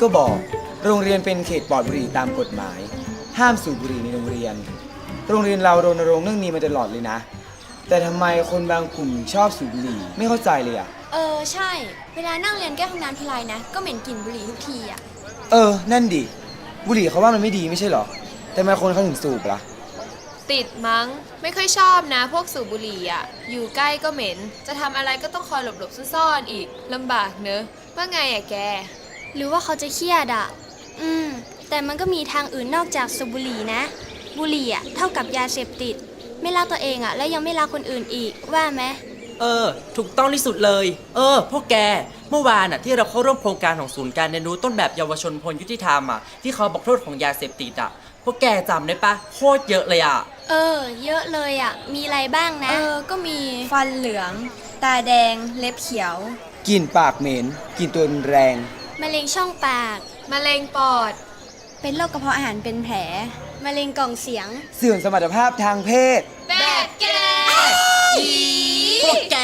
ก็บอกโรงเรียนเป็นเขตปลอดบุหรี่ตามกฎหมาย ห้ามสูบบุหรี่ในโรงเรียน โรงเรียนเรารณรงค์เรื่องนี้มาตลอดเลยนะ แต่ทำไมคนบางกลุ่มชอบสูบบุหรี่ไม่เข้าใจเลยอะเออใช่ เวลานั่งเรียนแก้ห้องน้ำทีไรนะ ก็เหม็นกลิ่นบุหรี่ทุกทีอะ เออ นั่นดิบุหรี่เขาว่ามันไม่ดีไม่ใช่เหรอแต่ทำไมคนเขาถึงสูบล่ะ ติดมั้ง ไม่ค่อยชอบนะ พวกสูบบุหรี่อะ อยู่ใกล้ก็เหม็น จะทำอะไรก็ต้องคอยหลบๆซ่อนๆอีกลำบากเนอะว่าไงอะแก หรือว่าเขาจะเครียดอะ อืม แต่มันก็มีทางอื่นนอกจากสูบบุหรี่นะ บุหรี่อะเท่ากับยาเสพติด ไม่รักตัวเองอะ และยังไม่รักคนอื่นอีกว่าไหมเออ ถูกต้องที่สุดเลย เออ พวกแก เมื่อวานอะที่เราเข้าร่วมโครงการของศูนย์การเรียนรู้ต้นแบบเยาวชนพลยุติธรรมอะที่เขาบอกโทษของยาเสพติดอะ พวกแกจำได้ปะโคตรเยอะเลยอะ เออ เยอะเลยอะ มีอะไรบ้างนะ เออ ก็มีฟันเหลือง ตาแดง เล็บเขียว กลิ่นปากเหม็นกลิ่นตัวรุนแรง มะเร็งช่องปาก มะเร็งปอด เป็นโรคกระเพาะอาหารเป็นแผล มะเร็งกล่องเสียง เสื่อมสมรรถภาพทางเพศ แบบแกพวกแก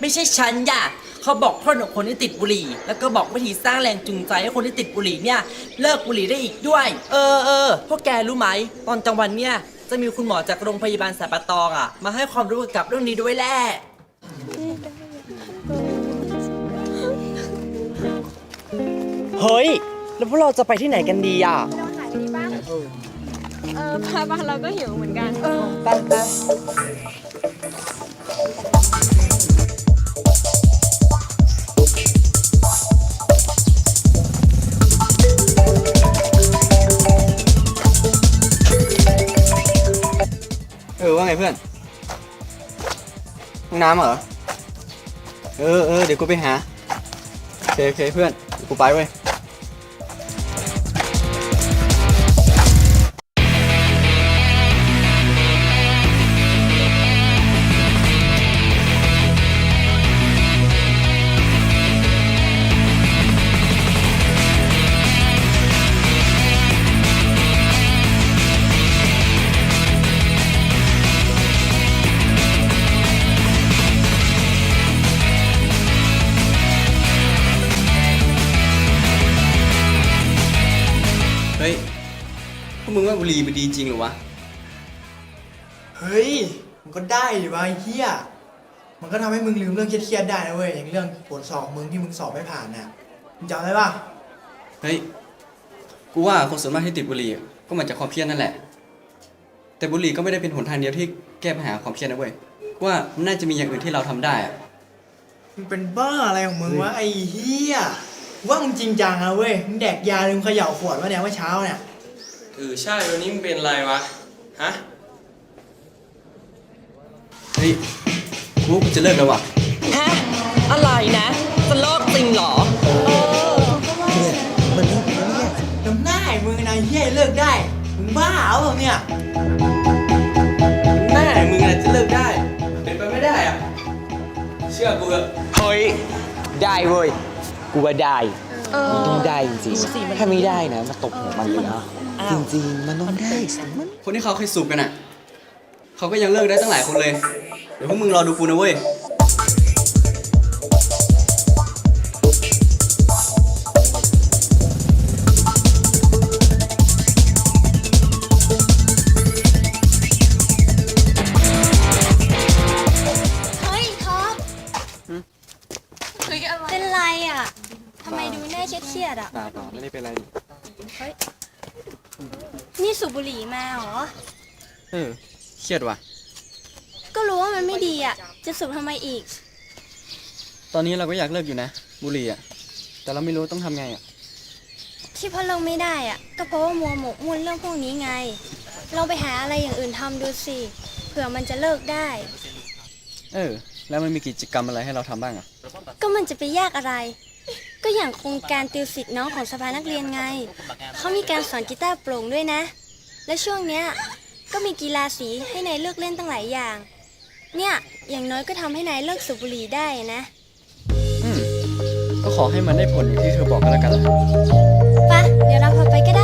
ไม่ใช่ฉันอย่าเขาบอกโทษของคนที่ติดบุหรี่ แล้วก็บอกวิธีสร้างแรงจูงใจให้คนที่ติดบุหรี่เนี่ย เลิกบุหรี่ได้อีกด้วย เออเออพวกแกรู้ไหม ตอนกลางวันเนี่ย จะมีคุณหมอจากโรงพยาบาลสาปะตองอะ มาให้ความรู้เกี่ยวกับเรื่องนี้ด้วยแหละ เฮ้ย แล้วพวกเราจะไปที่ไหนกันดีอะเออพาบ้านเราก็หิวเหมือนกันไปไปเออว่าไงเพื่อนห้องน้ำเหรอ เออเออเดี๋ยวกูไปหาโอเคโอเคเพื่อนเดี๋ยวกูไปเว้ย พวกมึงว่าบุหรี่มันดีจริงเหรอวะ เฮ้ย มันก็ได้ดิวะไอ้เฮียมันก็ทำให้มึงลืมเรื่องเครียดๆได้นะเว้ย อย่างเรื่องผลสอบมึงที่มึงสอบไม่ผ่านน่ะ มึงจำได้ปะเฮ้ย กูว่าคนส่วนมากที่ติดบุหรี่ก็มาจากความเครียดนั่นแหละ แต่บุหรี่ก็ไม่ได้เป็นหนทางเดียวที่แก้ปัญหาความเครียดนะเว้ยกูว่ามันน่าจะมีอย่างอื่นที่เราทำได้อะมึงเป็นบ้าอะไรของมึงวะไอ้เฮียว่ามึงจริงจังนะเว้ย มึงแดกยาลืมเขย่าขวดวะเนี่ยเมื่อเช้าเนี่ย เออใช่วันนี้มึงเป็นไรวะ ฮะ เฮ้ยกูว่ากูจะเลิกแล้วว่ะฮะอะไรนะจะเลิกจริงเหรอน้ำหน้าไอ้มึงนะเฮียเลิกได้ มึงบ้าเอาเปล่าเนี่ยแม่มึงอะจะเลิกได้ เป็นไปไม่ได้อะเชื่อกูเถอะ เฮ้ย ได้เว้ย กูว่าได้ มันต้องได้จริงๆถ้าไม่ได้นะมาตบหัวมันเลยนะจริงๆ มันต้องได้สิมันคนที่เขาเคยสูบกันอะ เขาก็ยังเลิกได้ตั้งหลายคนเลย เดี๋ยวพวกมึงรอดูกูนะเว้ย เฮ้ยท็อปเฮ้ยอะไรเป็นไรอะ ทำไมดูหน้าเครียดๆอะเปล่าเปล่าไม่ได้เป็นไรนี่สูบบุหรี่มาเหรอ เออ เครียดว่ะ ก็รู้ว่ามันไม่ดีอะ จะสูบทำไมอีก ตอนนี้เราก็อยากเลิกอยู่นะ บุหรี่อะ แต่เราไม่รู้ต้องทำไงอะ ที่พ่อเลิกไม่ได้อะ ก็เพราะว่ามัวหมกมุ่นเรื่องพวกนี้ไง เราไปหาอะไรอย่างอื่นทำดูสิ เผื่อมันจะเลิกได้ เออ แล้วมันมีกิจกรรมอะไรให้เราทำบ้างอะ ก็มันจะไปยากอะไร ก็อย่างโครงการติวสิทธิ์น้องของสภานักเรียนไง เขามีการสอนกีตาร์โปร่งด้วยนะ และช่วงเนี้ยก็มีกีฬาสีให้นายเลือกเล่นตั้งหลายอย่าง เนี่ย อย่างน้อยก็ทำให้นายเลิกสูบบุหรี่ได้นะอืมก็ขอให้มันได้ผลอย่างที่เธอบอกกันแล้วกันล่ะไปะเดี๋ยวเราพาไปก็ได้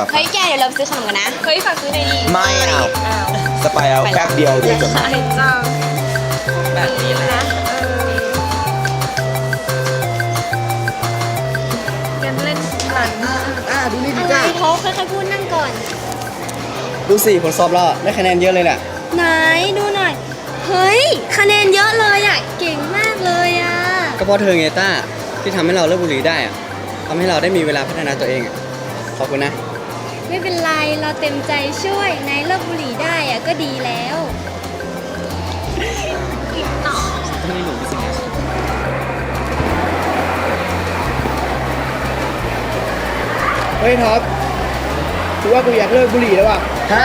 ซื้อขนมกันดีกว่าเฮ้ยแกเดี๋ยวเราไปซื้อขนมกันนะ เฮ้ยฝากซื้อหน่อยดิไม่เอาสไปเอาแป๊บเดียวเดี๋ยวจบใช่จังแบบนี้เลยนะเอองั้นเล่นกันอ่าดูนี่ดิอะไรจ้าโทค่อยๆพูดนั่งก่อน ดูสิผลสอบเราได้คะแนนเยอะเลยแหละไหนดูหน่อย เฮ้ย คะแนนเยอะเลยอะ เก่งมากเลยอะ ก็เพราะเธอไงต้าที่ทำให้เราเลิกบุหรี่ได้อะทำให้เราได้มีเวลาพัฒนาตัวเองอะขอบคุณนะ ไม่เป็นไร เราเต็มใจช่วยนายเลิกบุหรี่ได้อะก็ดีแล้วเฮ้ยท็อปกูว่ากูอยากเลิกบุหรี่แล้วว่ะฮะ